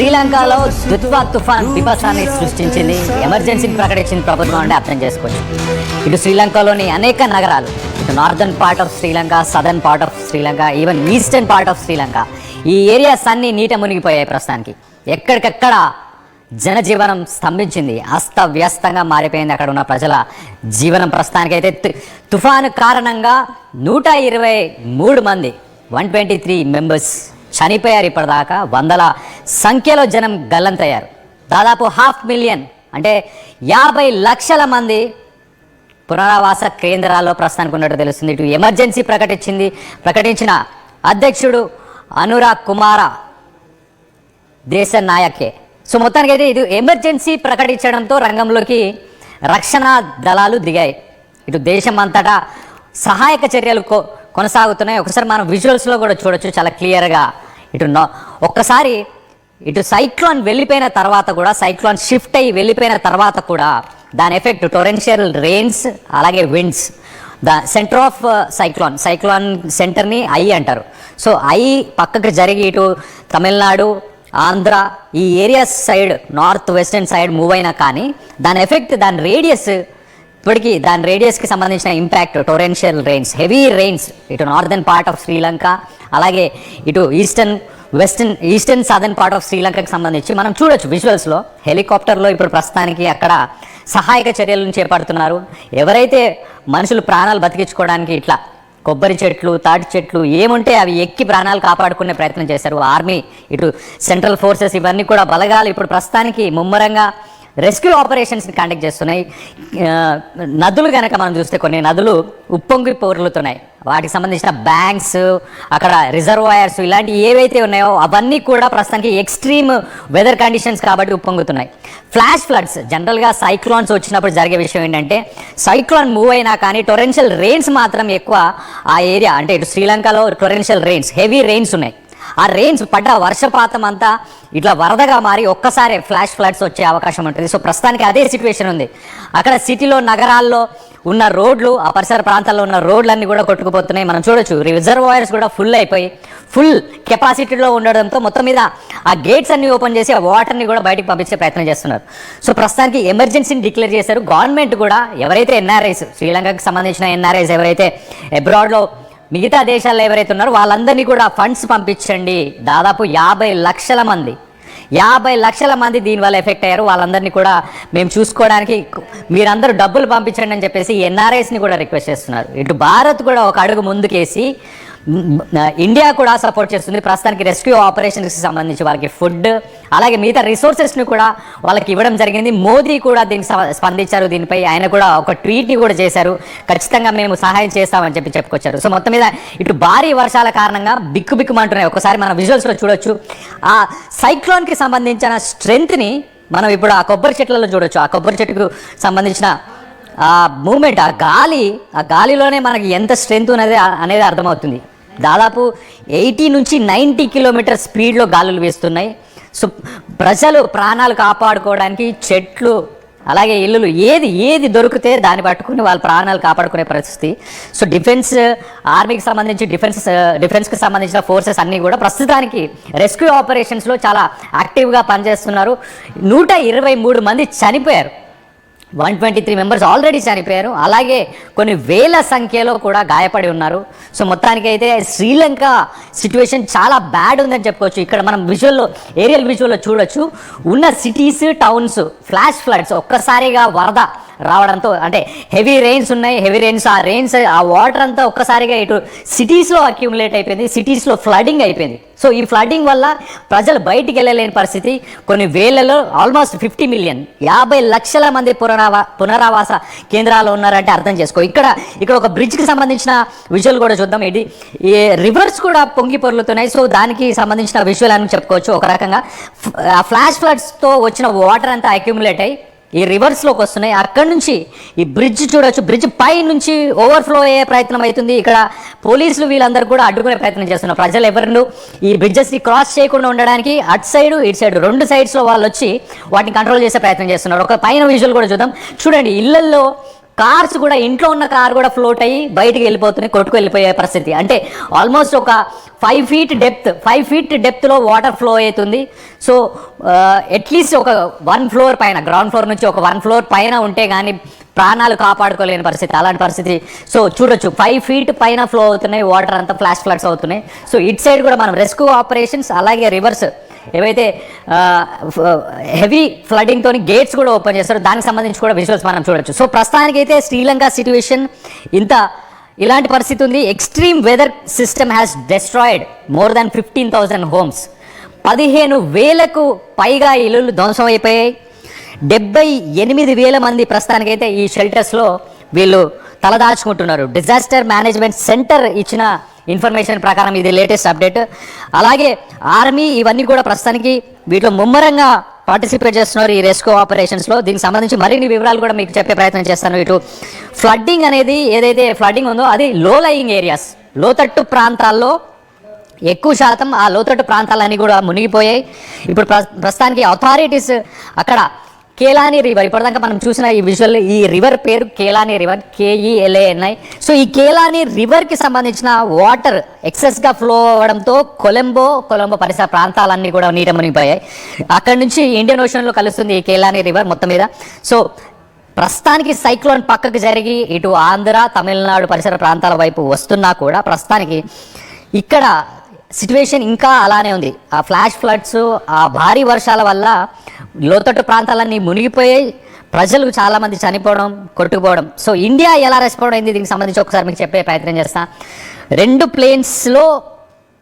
శ్రీలంకలో దుత్వా తుఫాన్ బిభత్సాన్ని సృష్టించింది. ఎమర్జెన్సీని ప్రకటించింది ప్రభుత్వం అంటే అర్థం చేసుకోవచ్చు. ఇటు శ్రీలంకలోని అనేక నగరాలు ఇటు northern part of Sri Lanka southern part of Sri Lanka even eastern part of Sri Lanka. ఈ ఏరియాస్ అన్నీ నీట మునిగిపోయాయి ప్రస్తుతానికి. ఎక్కడికెక్కడ జనజీవనం స్తంభించింది. అస్తవ్యస్తంగా మారిపోయింది అక్కడ ఉన్న ప్రజల జీవనం ప్రస్తుతానికైతే తు- తుఫాను కారణంగా నూట ఇరవై మూడు మంది వన్ ట్వంటీ త్రీ మెంబర్స్ చనిపోయారు ఇప్పటిదాకా. వందల సంఖ్యలో జనం గల్లంతయ్యారు. దాదాపు హాఫ్ మిలియన్ అంటే యాభై లక్షల మంది పునరావాస కేంద్రాల్లో ప్రస్తుతానికి ఉన్నట్టు తెలుస్తుంది. ఇటు ఎమర్జెన్సీ ప్రకటించింది ప్రకటించిన అధ్యక్షుడు అనురాగ్ కుమార దేశ నాయకే. సో మొత్తానికి అయితే ఇది ఎమర్జెన్సీ ప్రకటించడంతో రంగంలోకి రక్షణ దళాలు దిగాయి. ఇటు దేశం అంతటా సహాయక చర్యలు కొ- కొనసాగుతున్నాయి. ఒకసారి మనం విజువల్స్లో కూడా చూడొచ్చు చాలా క్లియర్గా ఇటు నో- ఒక్కసారి ఇటు సైక్లోన్ వెళ్ళిపోయిన తర్వాత కూడా సైక్లోన్ షిఫ్ట్ అయ్యి వెళ్ళిపోయిన తర్వాత కూడా దాని ఎఫెక్ట్ టొరెన్షియల్ రెయిన్స్ అలాగే winds. The centre of cyclone. Cyclone సెంటర్ని ఐ అంటారు. సో ఐ పక్కకు జరిగి ఇటు తమిళనాడు ఆంధ్ర ఈ areas side north western side move అయినా కానీ దాని ఎఫెక్ట్ దాని రేడియస్ ఇప్పటికీ దాని రేడియస్కి సంబంధించిన impact torrential rains heavy rains ఇటు నార్దర్న్ పార్ట్ ఆఫ్ శ్రీలంక అలాగే ఇటు eastern western eastern southern part of శ్రీలంకకి సంబంధించి మనం చూడొచ్చు విజువల్స్లో హెలికాప్టర్లో ఇప్పుడు ప్రస్తుతానికి అక్కడ సహాయక చర్యలను చేపడుతున్నారు ఎవరైతే మనుషులు ప్రాణాలు బతికించుకోవడానికి ఇట్లా కొబ్బరి చెట్లు తాటి చెట్లు ఏముంటే అవి ఎక్కి ప్రాణాలు కాపాడుకునే ప్రయత్నం చేశారు. ఆర్మీ ఇటు సెంట్రల్ ఫోర్సెస్ ఇవన్నీ కూడా బలగాలు ఇప్పుడు ప్రస్తుతానికి ముమ్మరంగా రెస్క్యూ ఆపరేషన్స్ని కండక్ట్ చేస్తున్నాయి. నదులు కనుక మనం చూస్తే కొన్ని నదులు ఉప్పొంగి పొర్లుతున్నాయి. వాటికి సంబంధించిన బ్యాంక్స్ అక్కడ రిజర్వాయర్స్ ఇలాంటివి ఏవైతే ఉన్నాయో అవన్నీ కూడా ప్రస్తుతానికి ఎక్స్ట్రీమ్ వెదర్ కండిషన్స్ కాబట్టి ఉప్పొంగుతున్నాయి. ఫ్లాష్ ఫ్లడ్స్ జనరల్గా సైక్లోన్స్ వచ్చినప్పుడు జరిగే విషయం ఏంటంటే సైక్లోన్ మూవ్ అయినా కానీ టొరెన్షియల్ రెయిన్స్ మాత్రం ఎక్కువ ఆ ఏరియా అంటే ఇటు శ్రీలంకలో టొరెన్షియల్ రెయిన్స్ హెవీ రెయిన్స్ ఉన్నాయి. ఆ రెయిన్స్ పడ్డ వర్షపాతం అంతా ఇట్లా వరదగా మారి ఒక్కసారి ఫ్లాష్ ఫ్లడ్స్ వచ్చే అవకాశం ఉంటుంది. సో ప్రస్తుతానికి అదే సిచ్యువేషన్ ఉంది. అక్కడ సిటీలో నగరాల్లో ఉన్న రోడ్లు ఆ పరిసర ప్రాంతాల్లో ఉన్న రోడ్లన్నీ కూడా కొట్టుకుపోతున్నాయి. మనం చూడొచ్చు రిజర్వాయర్స్ కూడా ఫుల్ అయిపోయి ఫుల్ కెపాసిటీలో ఉండడంతో మొత్తం మీద ఆ గేట్స్ అన్ని ఓపెన్ చేసి ఆ వాటర్ని కూడా బయటకు పంపించే ప్రయత్నం చేస్తున్నారు. సో ప్రస్తుతానికి ఎమర్జెన్సీని డిక్లేర్ చేశారు. గవర్నమెంట్ కూడా ఎవరైతే ఎన్ఆర్ఐస్ శ్రీలంకకు సంబంధించిన ఎన్ఆర్ఐస్ ఎవరైతే అబ్రాడ్లో మిగతా దేశాల్లో ఎవరైతే ఉన్నారో వాళ్ళందరినీ కూడా ఫండ్స్ పంపించండి. దాదాపు యాభై లక్షల మంది. యాభై లక్షల మంది దీనివల్ల ఎఫెక్ట్ అయ్యారు. వాళ్ళందరినీ కూడా మేము చూసుకోవడానికి మీరందరూ డబ్బులు పంపించండి అని చెప్పేసి ఎన్ఆర్ఐస్ని కూడా రిక్వెస్ట్ చేస్తున్నారు. ఇటు భారత్ కూడా ఒక అడుగు ముందుకేసి ఇండియా కూడా సపోర్ట్ చేస్తుంది. ప్రస్తుతానికి రెస్క్యూ ఆపరేషన్స్కి సంబంధించి వారికి ఫుడ్ అలాగే మిగతా రిసోర్సెస్ని కూడా వాళ్ళకి ఇవ్వడం జరిగింది. మోదీ కూడా దీనికి స్పందించారు. దీనిపై ఆయన కూడా ఒక ట్వీట్ని కూడా చేశారు. ఖచ్చితంగా మేము సహాయం చేస్తామని చెప్పి చెప్పుకొచ్చారు. సో మొత్తం మీద ఇటు భారీ వర్షాల కారణంగా బిక్కు బిక్కుమంటున్నాయి. ఒకసారి మన విజువల్స్లో చూడొచ్చు. ఆ సైక్లోన్కి సంబంధించిన స్ట్రెంత్ని మనం ఇప్పుడు ఆ కొబ్బరి చెట్లలో చూడొచ్చు. ఆ కొబ్బరి చెట్టుకు సంబంధించిన ఆ మూమెంట్ ఆ గాలి ఆ గాలిలోనే మనకి ఎంత స్ట్రెంత్ ఉన్నది అనేది అర్థమవుతుంది. దాదాపు ఎయిటీ నుంచి నైంటీ కిలోమీటర్ స్పీడ్లో గాలులు వేస్తున్నాయి. సో ప్రజలు ప్రాణాలు కాపాడుకోవడానికి చెట్లు అలాగే ఇల్లులు ఏది ఏది దొరికితే దాన్ని పట్టుకుని వాళ్ళ ప్రాణాలు కాపాడుకునే పరిస్థితి. సో డిఫెన్స్ ఆర్మీకి సంబంధించి డిఫెన్స్ డిఫెన్స్కి సంబంధించిన ఫోర్సెస్ అన్నీ కూడా ప్రస్తుతానికి రెస్క్యూ ఆపరేషన్స్లో చాలా యాక్టివ్గా పనిచేస్తున్నారు. నూట ఇరవై మూడు మంది చనిపోయారు. One twenty three members already చనిపోయారు. అలాగే కొన్ని వేల సంఖ్యలో కూడా గాయపడి ఉన్నారు. సో మొత్తానికి అయితే శ్రీలంక సిచ్యువేషన్ చాలా బ్యాడ్ ఉందని చెప్పుకోవచ్చు. ఇక్కడ మనం విజువల్లో ఏరియల్ విజువల్లో చూడొచ్చు. ఉన్న సిటీస్ టౌన్స్ ఫ్లాష్ ఫ్లడ్స్ ఒక్కసారిగా వరద రావడంతో అంటే హెవీ రెయిన్స్ ఉన్నాయి హెవీ రెయిన్స్ ఆ రెయిన్స్ ఆ వాటర్ అంతా ఒక్కసారిగా ఇటు సిటీస్లో అక్యూములేట్ అయిపోయింది సిటీస్లో ఫ్లడింగ్ అయిపోయింది. సో ఈ ఫ్లడింగ్ వల్ల ప్రజలు బయటికి వెళ్ళలేని పరిస్థితి. కొన్ని వేలలో ఆల్మోస్ట్ ఫిఫ్టీ మిలియన్ యాభై లక్షల మంది పునరావా పునరావాస కేంద్రాలు ఉన్నారంటే అర్థం చేసుకో. ఇక్కడ ఇక్కడ ఒక బ్రిడ్జ్కి సంబంధించిన విజువల్ కూడా చూద్దాం. ఇది ఈ రివర్స్ కూడా పొంగి పొరులుతున్నాయి. సో దానికి సంబంధించిన విజువల్ అని చెప్పుకోవచ్చు ఒక రకంగా. ఫ్లాష్ ఫ్లడ్స్తో వచ్చిన వాటర్ అంతా అక్యుములేట్ అయ్యి ఈ రివర్స్లోకి వస్తున్నాయి. అక్కడ నుంచి ఈ బ్రిడ్జ్ చూడొచ్చు. బ్రిడ్జ్ పై నుంచి ఓవర్ఫ్లో అయ్యే ప్రయత్నం అవుతుంది. ఇక్కడ పోలీసులు వీళ్ళందరూ కూడా అడ్డుకునే ప్రయత్నం చేస్తున్నారు. ప్రజలు ఎవరు ఈ బ్రిడ్జెస్ని క్రాస్ చేయకుండా ఉండడానికి అటు సైడ్ ఇటు సైడ్ రెండు సైడ్స్లో వాళ్ళు వచ్చి వాటిని కంట్రోల్ చేసే ప్రయత్నం చేస్తున్నారు. ఒక పైన విజువల్ కూడా చూద్దాం. చూడండి ఇళ్ళల్లో కార్స్ కూడా ఇంట్లో ఉన్న కార్ కూడా ఫ్లోట్ అయ్యి బయటకు వెళ్ళిపోతున్నాయి కొట్టుకు వెళ్ళిపోయే పరిస్థితి. అంటే ఆల్మోస్ట్ ఒక five feet depth five feet డెప్త్లో water flow అవుతుంది. సో అట్లీస్ట్ ఒక వన్ ఫ్లోర్ పైన గ్రౌండ్ ఫ్లోర్ నుంచి ఒక వన్ ఫ్లోర్ పైన ఉంటే కానీ ప్రాణాలు కాపాడుకోలేని పరిస్థితి అలాంటి పరిస్థితి. సో చూడొచ్చు ఫైవ్ ఫీట్ పైన ఫ్లో అవుతున్నాయి వాటర్ అంతా ఫ్లాష్ ఫ్లడ్స్ అవుతున్నాయి. సో ఇట్ సైడ్ కూడా మనం రెస్క్యూ ఆపరేషన్స్ అలాగే రివర్స్ ఏవైతే హెవీ ఫ్లడింగ్తో గేట్స్ కూడా ఓపెన్ చేస్తారో దానికి సంబంధించి కూడా విజువల్స్ మనం చూడొచ్చు. సో ప్రస్తుతానికైతే శ్రీలంక సిచ్యువేషన్ ఇంత ఇలాంటి పరిస్థితి ఉంది. Extreme weather system has destroyed more than fifteen thousand homes పదిహేను వేలకు పైగా ఇల్లులు ధ్వంసం అయిపోయాయి. డెబ్బై ఎనిమిది వేల మంది ప్రస్తుతానికైతే ఈ షెల్టర్స్లో వీళ్ళు తలదాచుకుంటున్నారు. డిజాస్టర్ మేనేజ్మెంట్ సెంటర్ ఇచ్చిన ఇన్ఫర్మేషన్ ప్రకారం ఇది లేటెస్ట్ అప్డేట్ అలాగే ఆర్మీ ఇవన్నీ కూడా ప్రస్తుతానికి వీటిలో ముమ్మరంగా పార్టిసిపేట్ చేస్తున్నారు ఈ రెస్కో ఆపరేషన్స్లో దీనికి సంబంధించి మరిన్ని వివరాలు కూడా మీకు చెప్పే ప్రయత్నం చేస్తాను ఇటు. ఫ్లడ్డింగ్ అనేది ఏదైతే ఫ్లడ్డింగ్ ఉందో అది లో లయింగ్ ఏరియాస్ లోతట్టు ప్రాంతాల్లో ఎక్కువ శాతం ఆ లోతట్టు ప్రాంతాలన్నీ కూడా మునిగిపోయాయి. ఇప్పుడు ప్ర- ప్రస్తుతానికి అథారిటీస్ అక్కడ కేలాని రివర్. ఇప్పటిదాకా మనం చూసిన ఈ విజువల్ ఈ రివర్ పేరు కేలాని రివర్ కేఈఎల్ఏఎన్ఐ సో ఈ కేలాని రివర్కి సంబంధించిన వాటర్ ఎక్సెస్గా ఫ్లో అవ్వడంతో కొలంబో కొలంబో పరిసర ప్రాంతాలన్నీ కూడా నీట మునిగిపోయాయి. అక్కడ నుంచి ఇండియన్ ఓషన్లో కలుస్తుంది ఈ కేలాని రివర్ మొత్తం మీద. సో ప్రస్తుతానికి సైక్లోన్ పక్కకు జరిగి ఇటు ఆంధ్ర తమిళనాడు పరిసర ప్రాంతాల వైపు వస్తున్నా కూడా ప్రస్తుతానికి ఇక్కడ సిచ్యువేషన్ ఇంకా అలానే ఉంది. ఆ ఫ్లాష్ ఫ్లడ్స్ ఆ భారీ వర్షాల వల్ల లోతట్టు ప్రాంతాలన్నీ మునిగిపోయాయి. ప్రజలు చాలామంది చనిపోవడం కొట్టుకుపోవడం. సో ఇండియా ఎలా రెస్పాండ్ అయింది? దీనికి సంబంధించి ఒకసారి మీకు చెప్పే ప్రయత్నం చేస్తా. రెండు ప్లేన్స్లో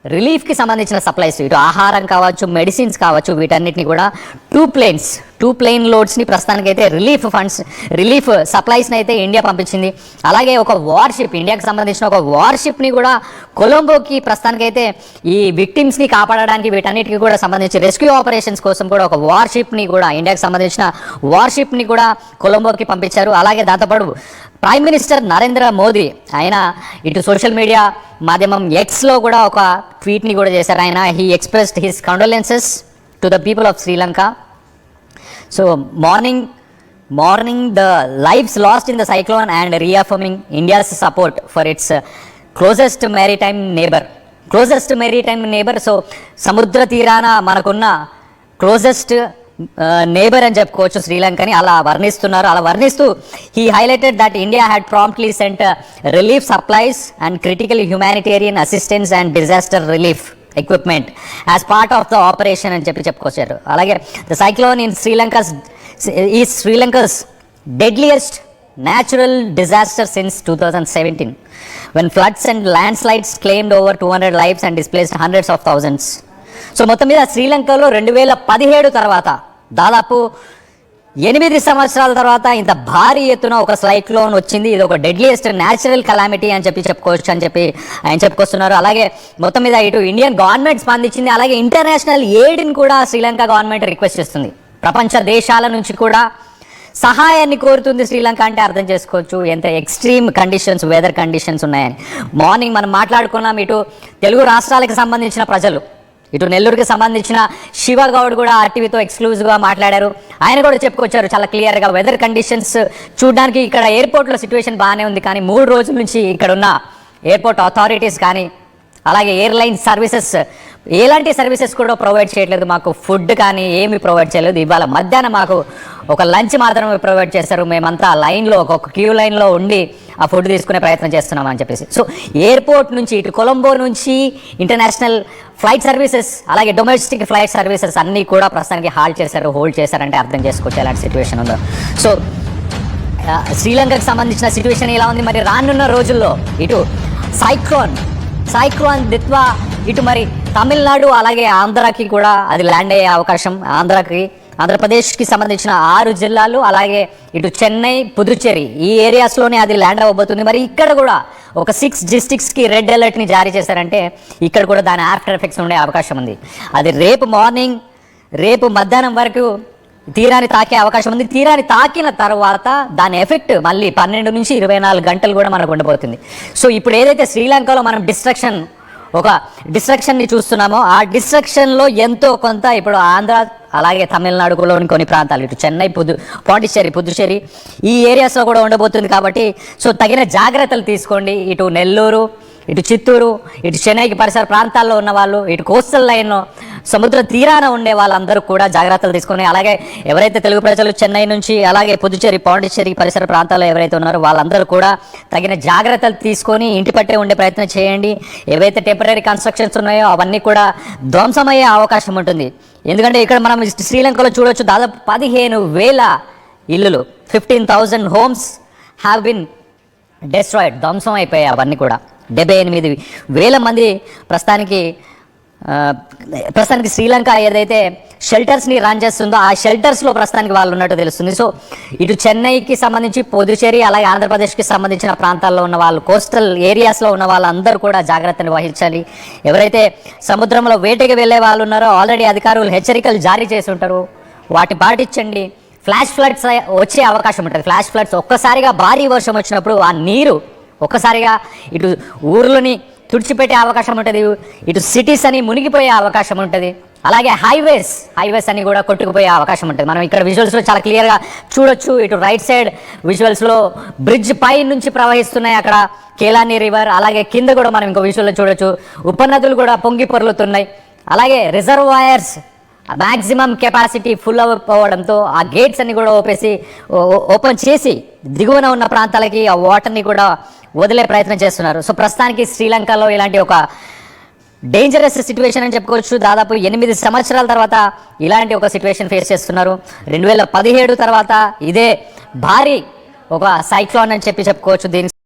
రిలీఫ్కి సంబంధించిన సప్లైస్. ఇటు ఆహారం కావచ్చు మెడిసిన్స్ కావచ్చు వీటన్నిటిని కూడా టూ ప్లేన్స్ టూ ప్లేన్ లోడ్స్ని ప్రస్తుతానికైతే రిలీఫ్ ఫండ్స్ రిలీఫ్ సప్లైస్ని అయితే ఇండియా పంపించింది. అలాగే ఒక వార్షిప్ ఇండియాకి సంబంధించిన ఒక వార్షిప్ని కూడా కొలంబోకి ప్రస్తుతానికైతే ఈ విక్టిమ్స్ని కాపాడడానికి వీటన్నిటికీ కూడా సంబంధించి రెస్క్యూ ఆపరేషన్స్ కోసం కూడా ఒక వార్షిప్ని కూడా ఇండియాకి సంబంధించిన వార్షిప్ని కూడా కొలంబోకి పంపించారు. అలాగే దాంతోపాటు ప్రైమ్ మినిస్టర్ నరేంద్ర మోదీ ఆయన ఇటు సోషల్ మీడియా మాధ్యమం ఎక్స్లో కూడా ఒక ట్వీట్ని కూడా చేశారు. ఆయన he expressed his condolences to the people of Sri Lanka so mourning mourning the lifes lost in the cyclone and reaffirming India's support for its closest maritime neighbour closest maritime neighbour so సముద్ర తీరాన మనకున్న closest neighbour అని చెప్పుకోవచ్చు శ్రీలంకని. అలా వర్ణిస్తున్నారు. అలా వర్ణిస్తూ he highlighted that India had promptly sent relief supplies and critical humanitarian assistance and disaster relief equipment as part of the operation అని చెప్పి చెప్పుకొచ్చారు. అలాగే ద సైక్లోన్ ఇన్ శ్రీలంకస్ ఈ Sri Lanka's deadliest natural disaster since two thousand seventeen when floods and landslides claimed over two hundred lifes and displaced hundreds of thousands so మొత్తం మీద శ్రీలంకలో రెండు వేల పదిహేడు తర్వాత దాదాపు ఎనిమిది సంవత్సరాల తర్వాత ఇంత భారీ ఎత్తున ఒక సైక్లోన్ వచ్చింది. ఇది ఒక డెడ్లియెస్ట్ న్యాచురల్ కలామిటీ అని చెప్పి చెప్పుకోవచ్చు అని చెప్పి ఆయన చెప్పుకొస్తున్నారు. అలాగే మొత్తం మీద ఇటు ఇండియన్ గవర్నమెంట్ స్పందించింది. అలాగే ఇంటర్నేషనల్ ఎయిడ్ని కూడా శ్రీలంక గవర్నమెంట్ రిక్వెస్ట్ చేస్తుంది. ప్రపంచ దేశాల నుంచి కూడా సహాయాన్ని కోరుతుంది శ్రీలంక అంటే అర్థం చేసుకోవచ్చు. ఎంత ఎక్స్ట్రీమ్ కండిషన్స్ వెదర్ కండిషన్స్ ఉన్నాయని. మార్నింగ్ మనం మాట్లాడుకున్నాం ఇటు తెలుగు రాష్ట్రాలకు సంబంధించిన ప్రజలు. ఇటు నెల్లూరుకి సంబంధించిన శివ గౌడ్ కూడా ఆర్టీవీతో ఎక్స్క్లూజివ్గా మాట్లాడారు. ఆయన కూడా చెప్పుకొచ్చారు చాలా క్లియర్గా వెదర్ కండిషన్స్ చూడడానికి ఇక్కడ ఎయిర్పోర్ట్లో సిచ్యువేషన్ బాగానే ఉంది కానీ మూడు రోజుల నుంచి ఇక్కడ ఉన్న ఎయిర్పోర్ట్ అథారిటీస్ కానీ అలాగే ఎయిర్లైన్ సర్వీసెస్ ఎలాంటి సర్వీసెస్ కూడా ప్రొవైడ్ చేయట్లేదు. మాకు ఫుడ్ కానీ ఏమి ప్రొవైడ్ చేయలేదు. ఇవాళ మధ్యాహ్నం మాకు ఒక లంచ్ మాత్రమే ప్రొవైడ్ చేస్తారు మేమంతా లైన్లో ఒక క్యూ లైన్లో ఉండి ఆ ఫుడ్ తీసుకునే ప్రయత్నం చేస్తున్నాం అని చెప్పేసి. సో ఎయిర్పోర్ట్ నుంచి ఇటు కొలంబో నుంచి ఇంటర్నేషనల్ ఫ్లైట్ సర్వీసెస్ అలాగే డొమెస్టిక్ ఫ్లైట్ సర్వీసెస్ అన్నీ కూడా ప్రస్తుతానికి హాల్ట్ చేశారు హోల్డ్ చేశారంటే అర్థం చేసుకోవచ్చు ఎలాంటి సిచ్యువేషన్ ఉందో. సో శ్రీలంకకు సంబంధించిన సిచ్యువేషన్ ఎలా ఉంది? మరి రానున్న రోజుల్లో ఇటు సైక్లోన్ సైక్లోన్ దిత్వా ఇటు మరి తమిళనాడు అలాగే ఆంధ్రాకి కూడా అది ల్యాండ్ అయ్యే అవకాశం ఆంధ్రాకి ఆంధ్రప్రదేశ్కి సంబంధించిన ఆరు జిల్లాలు అలాగే ఇటు చెన్నై పుదుచ్చేరి ఈ ఏరియాస్లోనే అది ల్యాండ్ అవ్వబోతుంది. మరి ఇక్కడ కూడా ఒక సిక్స్ డిస్టిక్స్కి రెడ్ అలర్ట్ని జారీ చేశారంటే ఇక్కడ కూడా దాని ఆఫ్టర్ ఎఫెక్ట్స్ ఉండే అవకాశం ఉంది. అది రేపు మార్నింగ్ రేపు మధ్యాహ్నం వరకు తీరాన్ని తాకే అవకాశం ఉంది. తీరాన్ని తాకిన తర్వాత దాని ఎఫెక్ట్ మళ్ళీ పన్నెండు నుంచి ఇరవై నాలుగు గంటలు కూడా మనకు ఉండబోతుంది. సో ఇప్పుడు ఏదైతే శ్రీలంకలో మనం డిస్ట్రక్షన్ ఒక డిస్ట్రక్షన్ని చూస్తున్నామో ఆ డిస్ట్రక్షన్లో ఎంతో కొంత ఇప్పుడు ఆంధ్ర అలాగే తమిళనాడులోని కొన్ని ప్రాంతాలు ఇటు చెన్నై పుదు పాండిచ్చేరి పుదుచ్చేరి ఈ ఏరియాస్లో కూడా ఉండబోతుంది కాబట్టి సో తగిన జాగ్రత్తలు తీసుకోండి. ఇటు నెల్లూరు ఇటు చిత్తూరు ఇటు చెన్నైకి పరిసర ప్రాంతాల్లో ఉన్న వాళ్ళు ఇటు కోస్టల్ లైన్ సముద్ర తీరాన ఉండే వాళ్ళందరూ కూడా జాగ్రత్తలు తీసుకొని అలాగే ఎవరైతే తెలుగు ప్రజలు చెన్నై నుంచి అలాగే పుదుచ్చేరి పాండిచ్చేరి పరిసర ప్రాంతాల్లో ఎవరైతే ఉన్నారో వాళ్ళందరూ కూడా తగిన జాగ్రత్తలు తీసుకొని ఇంటి పట్టే ఉండే ప్రయత్నం చేయండి. ఏవైతే టెంపరీ కన్స్ట్రక్షన్స్ ఉన్నాయో అవన్నీ కూడా ధ్వంసమయ్యే అవకాశం ఉంటుంది. ఎందుకంటే ఇక్కడ మనం శ్రీలంకలో చూడవచ్చు దాదాపు పదిహేను వేల ఇల్లులు fifteen thousand homes have been destroyed ధ్వంసం అయిపోయాయి అవన్నీ కూడా. డెబ్బై ఎనిమిది వేల మంది ప్రస్తుతానికి ప్రస్తుతానికి శ్రీలంక ఏదైతే షెల్టర్స్ని రన్ చేస్తుందో ఆ షెల్టర్స్లో ప్రస్తుతానికి వాళ్ళు ఉన్నట్టు తెలుస్తుంది. సో ఇటు చెన్నైకి సంబంధించి పుదుచేరి అలాగే ఆంధ్రప్రదేశ్కి సంబంధించిన ప్రాంతాల్లో ఉన్న వాళ్ళు కోస్టల్ ఏరియాస్లో ఉన్న వాళ్ళందరూ కూడా జాగ్రత్తలు వహించాలి. ఎవరైతే సముద్రంలో వేటకి వెళ్ళే వాళ్ళు ఉన్నారో ఆల్రెడీ అధికారులు హెచ్చరికలు జారీ చేసి ఉంటారు. వాటి పాటించండి. ఫ్లాష్ ఫ్లడ్స్ వచ్చే అవకాశం ఉంటుంది. ఫ్లాష్ ఫ్లడ్స్ ఒక్కసారిగా భారీ వర్షం వచ్చినప్పుడు ఆ నీరు ఒక్కసారిగా ఇటు ఊర్లని తుడిచిపెట్టే అవకాశం ఉంటుంది. ఇటు సిటీస్ అని మునిగిపోయే అవకాశం ఉంటుంది. అలాగే హైవేస్ హైవేస్ అని కూడా కొట్టుకుపోయే అవకాశం ఉంటుంది. మనం ఇక్కడ విజువల్స్లో చాలా క్లియర్గా చూడొచ్చు. ఇటు రైట్ సైడ్ విజువల్స్లో బ్రిడ్జ్ పై నుంచి ప్రవహిస్తున్నాయి అక్కడ కేలాని రివర్ అలాగే కింద కూడా మనం ఇంకో విజువల్లో చూడొచ్చు. ఉపనదులు కూడా పొంగి పొర్లుతున్నాయి. అలాగే రిజర్వాయర్స్ మ్యాక్సిమం కెపాసిటీ ఫుల్ అవ్వకపోవడంతో ఆ గేట్స్ అన్ని కూడా ఓపేసి ఓ- ఓపెన్ చేసి దిగువన ఉన్న ప్రాంతాలకి ఆ వాటర్ని కూడా వదిలే ప్రయత్నం చేస్తున్నారు. సో ప్రస్తుతానికి శ్రీలంకలో ఇలాంటి ఒక డేంజరస్ సిచ్యువేషన్ అని చెప్పుకోవచ్చు. దాదాపు ఎనిమిది సంవత్సరాల తర్వాత ఇలాంటి ఒక సిచ్యువేషన్ ఫేస్ చేస్తున్నారు. రెండు వేల పదిహేడు తర్వాత ఇదే భారీ ఒక సైక్లోన్ అని చెప్పి చెప్పుకోవచ్చు. దీనికి